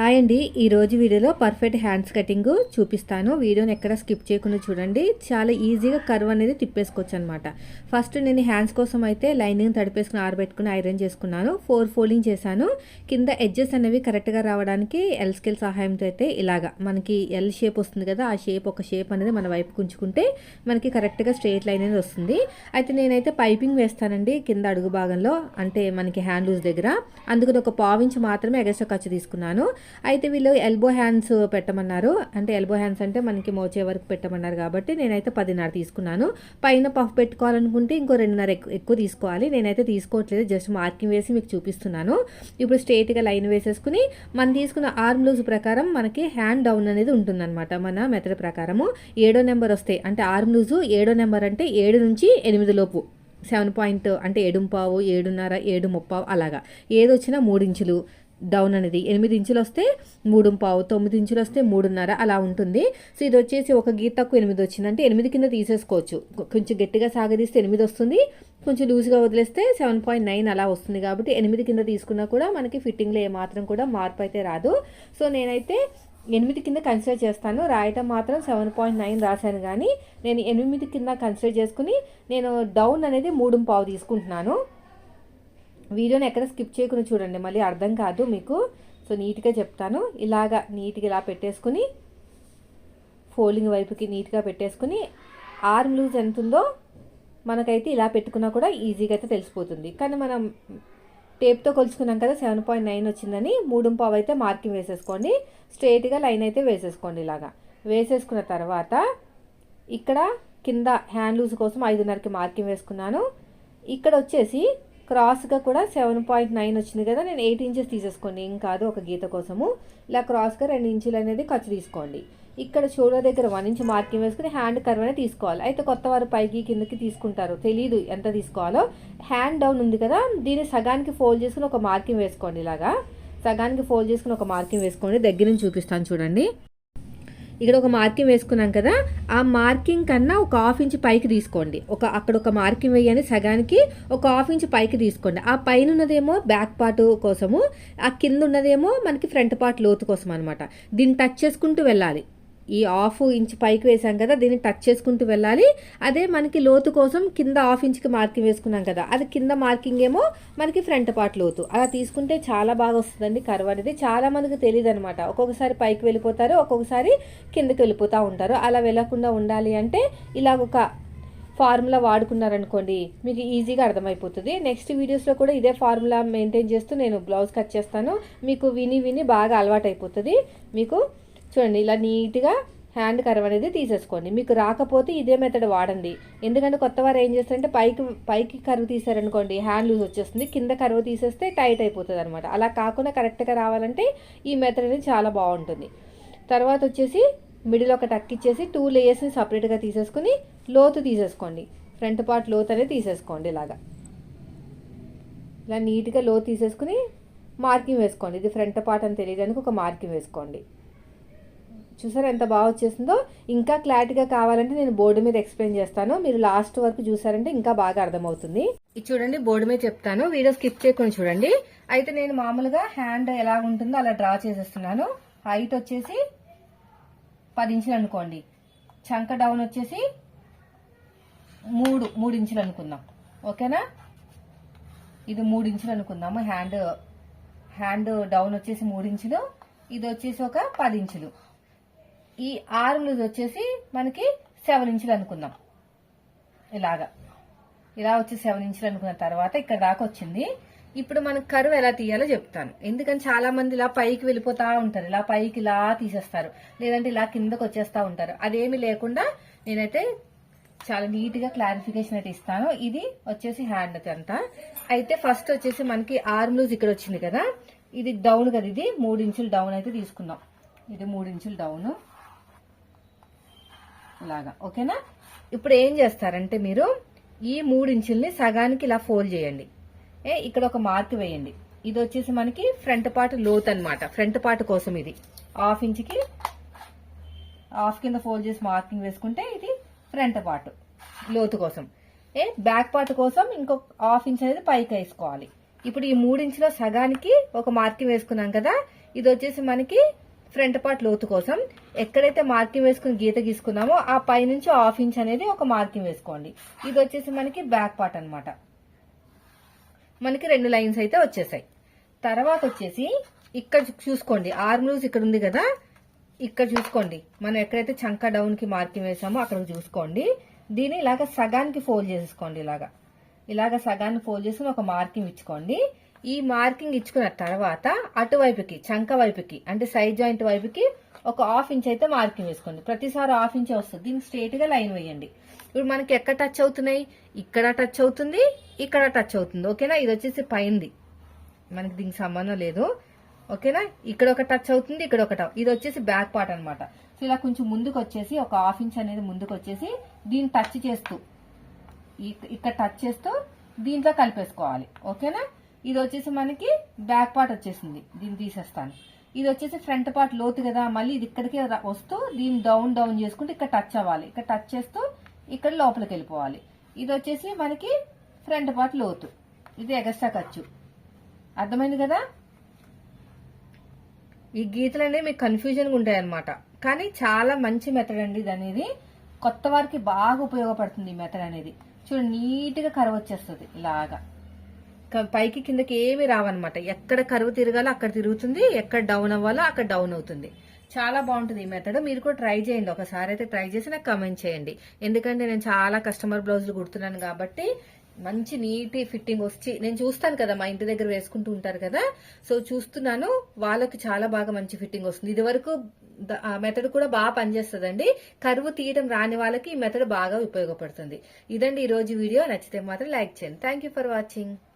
Hi అండి. ఈ రోజు వీడియోలో పర్ఫెక్ట్ హ్యాండ్స్ కటింగ్ చూపిస్తాను. వీడియోని ఎక్కడ స్కిప్ చేయకుండా చూడండి. చాలా ఈజీగా కర్వ్ అనేది తిప్పేసుకోవచ్చు అనమాట ఫస్ట్ నేను హ్యాండ్స్ కోసం అయితే లైనింగ్ తడిపేసుకుని ఆరబెట్టుకుని ఐరన్ చేసుకున్నాను. ఫోర్ ఫోల్డింగ్ చేశాను. కింద ఎడ్జెస్ అనేవి కరెక్ట్గా రావడానికి ఎల్ స్కేల్ సహాయంతో అయితే ఇలాగా. మనకి ఎల్ షేప్ వస్తుంది కదా ఆ షేప్ ఒక షేప్ అనేది మన వైపు ఉంచుకుంటే మనకి కరెక్ట్గా స్ట్రెయిట్ లైన్ అనేది వస్తుంది. అయితే నేనైతే పైపింగ్ వేస్తానండి కింద అడుగు భాగంలో అంటే మనకి హ్యాండ్ లూజ్ దగ్గర. అందుకని ఒక పావించి మాత్రమే ఎగస్ట్రా ఖర్చు తీసుకున్నాను. అయితే వీళ్ళు ఎల్బో హ్యాండ్స్ పెట్టమన్నారు. అంటే ఎల్బో హ్యాండ్స్ అంటే మనకి మోచే వరకు పెట్టమన్నారు కాబట్టి నేనైతే పదిన్నర తీసుకున్నాను. పైన పఫ్ పెట్టుకోవాలనుకుంటే ఇంకో రెండున్నర ఎక్కువ తీసుకోవాలి. నేనైతే తీసుకోవట్లేదు జస్ట్ మార్కింగ్ వేసి మీకు చూపిస్తున్నాను. ఇప్పుడు స్ట్రేట్గా లైన్ వేసేసుకుని మనం తీసుకున్న ఆర్మ్ లూజ్ ప్రకారం మనకి హ్యాండ్ డౌన్ అనేది ఉంటుందన్నమాట మన మెథడ్ ప్రకారము. ఏడో నెంబర్ వస్తాయి అంటే ఆర్మ్ లూజు ఏడో నెంబర్ అంటే ఏడు నుంచి ఎనిమిది లోపు. సెవెన్ పాయింట్ అంటే ఏడుంపావు ఏడున్నర ఏడు ముప్పావు అలాగా. ఏదొచ్చినా మూడించులు మూడు ఇంచులు. డౌన్ అనేది ఎనిమిది ఇంచులు వస్తే మూడు పావు తొమ్మిది ఇంచులు వస్తే మూడున్నర అలా ఉంటుంది. సో ఇది వచ్చేసి ఒక గీతకు ఎనిమిది వచ్చిందంటే ఎనిమిది కింద తీసేసుకోవచ్చు. కొంచెం గట్టిగా సాగదీస్తే ఎనిమిది వస్తుంది. కొంచెం లూజ్గా వదిలేస్తే సెవెన్ పాయింట్ నైన్ అలా వస్తుంది కాబట్టి ఎనిమిది కింద తీసుకున్నా కూడా మనకి ఫిట్టింగ్లో ఏమాత్రం కూడా మార్పు అయితే రాదు. సో నేనైతే ఎనిమిది కింద కన్సిడర్ చేస్తాను. రాయటం మాత్రం సెవెన్ పాయింట్ నైన్ రాశాను కానీ నేను ఎనిమిది కింద కన్సిడర్ చేసుకుని నేను డౌన్ అనేది మూడు పావు తీసుకుంటున్నాను. వీడియోని ఎక్కడ స్కిప్ చేయకుండా చూడండి. మళ్ళీ అర్థం కాదు మీకు. సో నీట్గా చెప్తాను. ఇలాగా నీట్గా ఇలా పెట్టేసుకుని ఫోల్డింగ్ వైపుకి నీట్గా పెట్టేసుకుని ఆర్మ్ లూజ్ ఎంత ఉందో మనకైతే ఇలా పెట్టుకున్నా కూడా ఈజీగా అయితే తెలిసిపోతుంది. కానీ మనం టేప్తో కొలుచుకున్నాం కదా సెవెన్ పాయింట్ నైన్ వచ్చిందని మూడు పావు అయితే మార్కింగ్ వేసేసుకోండి. స్ట్రైట్గా లైన్ అయితే వేసేసుకోండి ఇలాగా. వేసేసుకున్న తర్వాత ఇక్కడ కింద హ్యాండ్ లూజ్ కోసం ఐదున్నరకి మార్కింగ్ వేసుకున్నాను. ఇక్కడ వచ్చేసి క్రాస్గా కూడా సెవెన్ పాయింట్ నైన్ వచ్చింది కదా నేను ఎయిట్ ఇంచెస్ తీసేసుకోండి. ఏం కాదు ఒక గీత కోసము. ఇలా క్రాస్గా రెండు ఇంచులు అనేది ఖర్చు తీసుకోండి. ఇక్కడ షోల్డర్ దగ్గర వన్ ఇంచ్ మార్కింగ్ వేసుకుని హ్యాండ్ కర్వ్ అనేది తీసుకోవాలి. అయితే కొత్త వారు పైకి కిందకి తీసుకుంటారు. తెలియదు ఎంత తీసుకోవాలో. హ్యాండ్ డౌన్ ఉంది కదా దీన్ని సగానికి ఫోల్డ్ చేసుకుని ఒక మార్కింగ్ వేసుకోండి ఇలాగా. సగానికి ఫోల్డ్ చేసుకుని ఒక మార్కింగ్ వేసుకోండి. దగ్గర నుంచి చూపిస్తాను చూడండి. ఇక్కడ ఒక మార్కింగ్ వేసుకున్నాం కదా ఆ మార్కింగ్ కన్నా ఒక హాఫ్ ఇంచ్ పైకి తీసుకోండి. ఒక అక్కడ ఒక మార్కింగ్ వేయని సగానికి ఒక హాఫ్ ఇంచ్ పైకి తీసుకోండి. ఆ పైన ఉన్నదేమో బ్యాక్ పార్ట్ కోసము ఆ కింద ఉన్నదేమో మనకి ఫ్రంట్ పార్ట్ లోతు కోసం అనమాట దీన్ని టచ్ చేసుకుంటూ వెళ్ళాలి. ఈ హాఫ్ ఇంచ్ పైకి వేసాం కదా దీన్ని టచ్ చేసుకుంటూ వెళ్ళాలి. అదే మనకి లోతు కోసం కింద హాఫ్ ఇంచ్కి మార్కింగ్ వేసుకున్నాం కదా అది కింద మార్కింగ్ ఏమో మనకి ఫ్రంట్ పార్ట్ లోతు. అలా తీసుకుంటే చాలా బాగా వస్తుందండి కర్వ్ అనేది. చాలా మందికి తెలియదు అనమాట. ఒక్కొక్కసారి పైకి వెళ్ళిపోతారు ఒక్కొక్కసారి కిందకి వెళ్ళిపోతూ ఉంటారు. అలా వెళ్ళకుండా ఉండాలి అంటే ఇలాగ ఒక ఫార్ములా వాడుకున్నారనుకోండి మీకు ఈజీగా అర్థమైపోతుంది. నెక్స్ట్ వీడియోస్లో కూడా ఇదే ఫార్ములా మెయింటైన్ చేస్తూ నేను బ్లౌజ్ కట్ చేస్తాను. మీకు విని విని బాగా అలవాటు మీకు చూడండి ఇలా నీట్గా హ్యాండ్ కర్వ్ అనేది తీసేసుకోండి. మీకు రాకపోతే ఇదే మెథడ్ వాడండి. ఎందుకంటే కొత్త వారు ఏం చేస్తారంటే పైకి పైకి కర్వ్ తీసారనుకోండి హ్యాండ్ లూజ్ వచ్చేస్తుంది కింద కర్వ్ తీసేస్తే టైట్ అయిపోతుంది అనమాట అలా కాకుండా కరెక్ట్గా రావాలంటే ఈ మెథడ్ అనేది చాలా బాగుంటుంది. తర్వాత వచ్చేసి మిడిల్ ఒక టక్ ఇచ్చేసి టూ లేయర్స్ని సపరేట్గా తీసేసుకుని లోతు తీసేసుకోండి. ఫ్రంట్ పార్ట్ లోతు అనేది తీసేసుకోండి ఇలాగా. ఇలా నీట్గా లోతు తీసేసుకుని మార్కింగ్ వేసుకోండి. ఇది ఫ్రంట్ పార్ట్ అని తెలియడానికి ఒక మార్కింగ్ వేసుకోండి. చూసారా ఎంత బాగా వచ్చేసిందో? ఇంకా క్లారిటీగా కావాలంటే నేను బోర్డు మీద ఎక్స్ప్లెయిన్ చేస్తాను. మీరు లాస్ట్ వరకు చూసారంటే ఇంకా బాగా అర్థమవుతుంది. ఇది చూడండి బోర్డు మీద చెప్తాను. వీడియో స్కిప్ చేయకుండా చూడండి. అయితే నేను మామూలుగా హ్యాండ్ ఎలా ఉంటుందో అలా డ్రా చేసేస్తున్నాను. హైట్ వచ్చేసి పది ఇంచులు అనుకోండి. చంక డౌన్ వచ్చేసి మూడు మూడు ఇంచులు అనుకుందాం. ఓకేనా? ఇది మూడు ఇంచులు అనుకుందాము హ్యాండ్ హ్యాండ్ డౌన్ వచ్చేసి మూడు ఇంచులు. ఇది వచ్చేసి ఒక పది ఇంచులు. ఈ ఆర్మ్ లూజ్ వచ్చేసి మనకి సెవెన్ ఇంచులు అనుకుందాం. ఇలాగా. ఇలా వచ్చి సెవెన్ ఇంచులు అనుకున్న తర్వాత ఇక్కడ దాకా వచ్చింది. ఇప్పుడు మనకు కరువు ఎలా తీయాలో చెప్తాను. ఎందుకని చాలా మంది ఇలా పైకి వెళ్ళిపోతా ఉంటారు. ఇలా పైకి ఇలా తీసేస్తారు. లేదంటే ఇలా కిందకు వచ్చేస్తా ఉంటారు. అదేమి లేకుండా నేనైతే చాలా నీట్గా క్లారిఫికేషన్ అయితే ఇస్తాను. ఇది వచ్చేసి హ్యాండ్ అంతా. అయితే ఫస్ట్ వచ్చేసి మనకి ఆర్మ్ లూజ్ ఇక్కడ వచ్చింది కదా. ఇది డౌన్ కదా ఇది. మూడు ఇంచులు డౌన్ అయితే తీసుకుందాం. ఇది మూడు ఇంచులు డౌన్ ఇలాగా ఓకేనా? ఇప్పుడు ఏం చేస్తారంటే మీరు ఈ మూడు ఇంచుల్ని సగానికి ఇలా ఫోల్డ్ చేయండి. ఏ ఇక్కడ ఒక మార్క్ వేయండి. ఇది వచ్చేసి మనకి ఫ్రంట్ పార్ట్ లోత్ అన్నమాట. ఫ్రంట్ పార్ట్ కోసం ఇది. హాఫ్ ఇంచ్కి హాఫ్ కింద ఫోల్డ్ చేసి మార్కింగ్ వేసుకుంటే ఇది ఫ్రంట్ పార్ట్ లోతు కోసం. ఏ బ్యాక్ పార్ట్ కోసం ఇంకొక హాఫ్ ఇంచ్ అనేది పైకి వేసుకోవాలి. ఇప్పుడు ఈ మూడు సగానికి ఒక మార్కింగ్ వేసుకున్నాం కదా ఇది వచ్చేసి మనకి ఫ్రంట్ పార్ట్ లోతు కోసం ఎక్కడైతే మార్కింగ్ వేసుకుని గీత గీసుకున్నామో ఆ పై నుంచి హాఫ్ ఇంచ్ అనేది ఒక మార్కింగ్ వేసుకోండి. ఇది వచ్చేసి మనకి బ్యాక్ పార్ట్ అనమాట మనకి రెండు లైన్స్ అయితే వచ్చేసాయి. తర్వాత వచ్చేసి ఇక్కడ చూసుకోండి. ఆర్మ్ లూజ్ ఇక్కడ ఉంది కదా? ఇక్కడ చూసుకోండి. మనం ఎక్కడైతే చంక డౌన్కి మార్కింగ్ వేసామో అక్కడ చూసుకోండి. దీన్ని ఇలాగ సగానికి ఫోల్డ్ చేసేసుకోండి ఇలాగా. ఇలాగ సగాన్ని ఫోల్డ్ చేసుకుని ఒక మార్కింగ్ ఇచ్చుకోండి. ఈ మార్కింగ్ ఇచ్చుకున్న తర్వాత అటువైపుకి చంక వైపుకి అంటే సైడ్ జాయింట్ వైపుకి ఒక హాఫ్ ఇంచ్ అయితే మార్కింగ్ వేసుకోండి. ప్రతిసారి హాఫ్ ఇంచ్ వస్తుంది. దీన్ని స్ట్రేట్గా లైన్ వేయండి. ఇప్పుడు మనకి ఎక్కడ టచ్ అవుతున్నాయి? ఇక్కడ టచ్ అవుతుంది ఇక్కడ టచ్ అవుతుంది. ఓకేనా? ఇది వచ్చేసి పైంది. మనకి దీనికి సంబంధం లేదు. ఓకేనా? ఇక్కడ ఒక టచ్ అవుతుంది ఇక్కడ ఒక టచ్ ఇది వచ్చేసి బ్యాక్ పార్ట్ అనమాట సో ఇలా కొంచెం ముందుకు వచ్చేసి ఒక హాఫ్ ఇంచ్ అనేది ముందుకు వచ్చేసి దీన్ని టచ్ చేస్తూ ఇక్కడ టచ్ చేస్తూ దీంట్లో కలిపేసుకోవాలి. ఓకేనా? ఇది వచ్చేసి మనకి బ్యాక్ పార్ట్ వచ్చేసింది. దీన్ని తీసేస్తాను. ఇది వచ్చేసి ఫ్రంట్ పార్ట్ లోతు కదా మళ్ళీ ఇది ఇక్కడికే వస్తూ దీన్ని డౌన్ డౌన్ చేసుకుంటూ ఇక్కడ టచ్ అవ్వాలి. ఇక్కడ టచ్ చేస్తూ ఇక్కడ లోపలికి వెళ్ళిపోవాలి. ఇది వచ్చేసి మనకి ఫ్రంట్ పార్ట్ లోతు. ఇది ఎగస్ట్రా ఖర్చు. అర్థమైంది కదా? ఈ గీతలు అనేవి మీకు కన్ఫ్యూజన్గా ఉంటాయి అనమాట కానీ చాలా మంచి మెథడ్ అండి ఇది అనేది కొత్త వారికి బాగా ఉపయోగపడుతుంది ఈ మెథడ్ అనేది. చూడండి నీట్గా కర్వ్ వచ్చేస్తుంది ఇలాగా. పైకి కిందకి ఏమి రావన్నమాట. ఎక్కడ కరువు తిరగాలో అక్కడ తిరుగుతుంది ఎక్కడ డౌన్ అవ్వాలో అక్కడ డౌన్ అవుతుంది. చాలా బాగుంటుంది ఈ మెథడ్ మీరు కూడా ట్రై చేయండి. ఒకసారి అయితే ట్రై చేసి నాకు కమెంట్ చేయండి. ఎందుకంటే నేను చాలా కస్టమర్ బ్లౌజులు కుడుతున్నాను కాబట్టి మంచి నీట్ ఫిట్టింగ్ వచ్చి నేను చూస్తాను కదా మా ఇంటి దగ్గర వేసుకుంటూ ఉంటారు కదా. సో చూస్తున్నాను వాళ్ళకి చాలా బాగా మంచి ఫిట్టింగ్ వస్తుంది. ఇది వరకు ఆ మెథడ్ కూడా బాగా పనిచేస్తుందండి. కరువు తీయడం రాని వాళ్ళకి ఈ మెథడ్ బాగా ఉపయోగపడుతుంది. ఇదండి ఈ రోజు వీడియో. నచ్చితే మాత్రం లైక్ చేయండి. Thank for watching